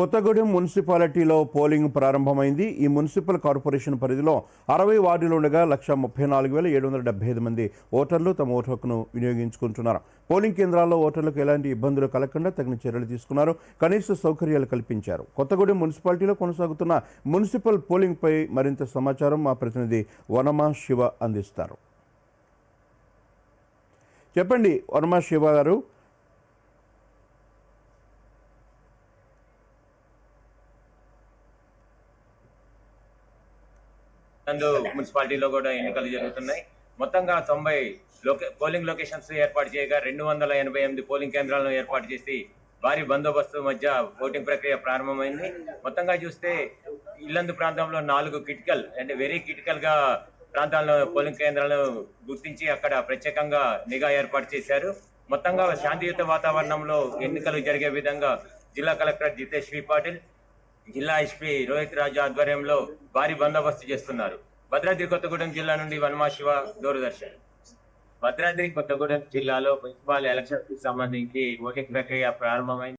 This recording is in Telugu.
కొత్తగూడెం మున్సిపాలిటీలో పోలింగ్ ప్రారంభమైంది. ఈ మున్సిపల్ కార్పొరేషన్ పరిధిలో అరవై వార్డులు ఉండగా లక్ష ముప్పై నాలుగు వేల ఏడు వందల డెబ్బై ఐదు మంది ఓటర్లు తమ ఓటు హక్కును వినియోగించుకుంటున్నారు. పోలింగ్ కేంద్రాల్లో ఓటర్లకు ఎలాంటి ఇబ్బందులు కలగకుండా తగిన చర్యలు తీసుకున్నారు. కనీస సౌకర్యాలు కల్పించారు. కొత్తగూడెం మున్సిపాలిటీలో కొనసాగుతున్న మున్సిపల్ పోలింగ్పై మరింత సమాచారం మా ప్రతినిధి వనమా శివ అందిస్తారు. చెప్పండి వనమా శివ గారు. నందు మున్సిపాలిటీలో కూడా ఎన్నికలు జరుగుతున్నాయి. మొత్తంగా తొంభై లొకే పోలింగ్ లొకేషన్స్ ఏర్పాటు చేయగా రెండు వందల ఎనభై ఎనిమిది పోలింగ్ కేంద్రాలను ఏర్పాటు చేసి భారీ బందోబస్తు మధ్య ఓటింగ్ ప్రక్రియ ప్రారంభమైంది. మొత్తంగా చూస్తే ఇల్లందు ప్రాంతంలో నాలుగు క్రిటికల్ అంటే వెరీ క్రిటికల్గా ప్రాంతాల్లో పోలింగ్ కేంద్రాలను గుర్తించి అక్కడ ప్రత్యేకంగా నిఘా ఏర్పాటు చేశారు. మొత్తంగా శాంతియుత వాతావరణంలో ఎన్నికలు జరిగే విధంగా జిల్లా కలెక్టర్ జితేష్ వి పాటిల్ జిల్లా ఎస్పీ రోహిత్ రాజు ఆధ్వర్యంలో భారీ బందోబస్తు చేస్తున్నారు. భద్రాద్రి కొత్తగూడెం జిల్లా నుండి వనమాశివ దూరదర్శన్. భద్రాద్రి కొత్తగూడెం జిల్లాలో మున్సిపల్ ఎలక్షన్కి సంబంధించి ఓటింగ్ ప్రక్రియ ప్రారంభమైంది.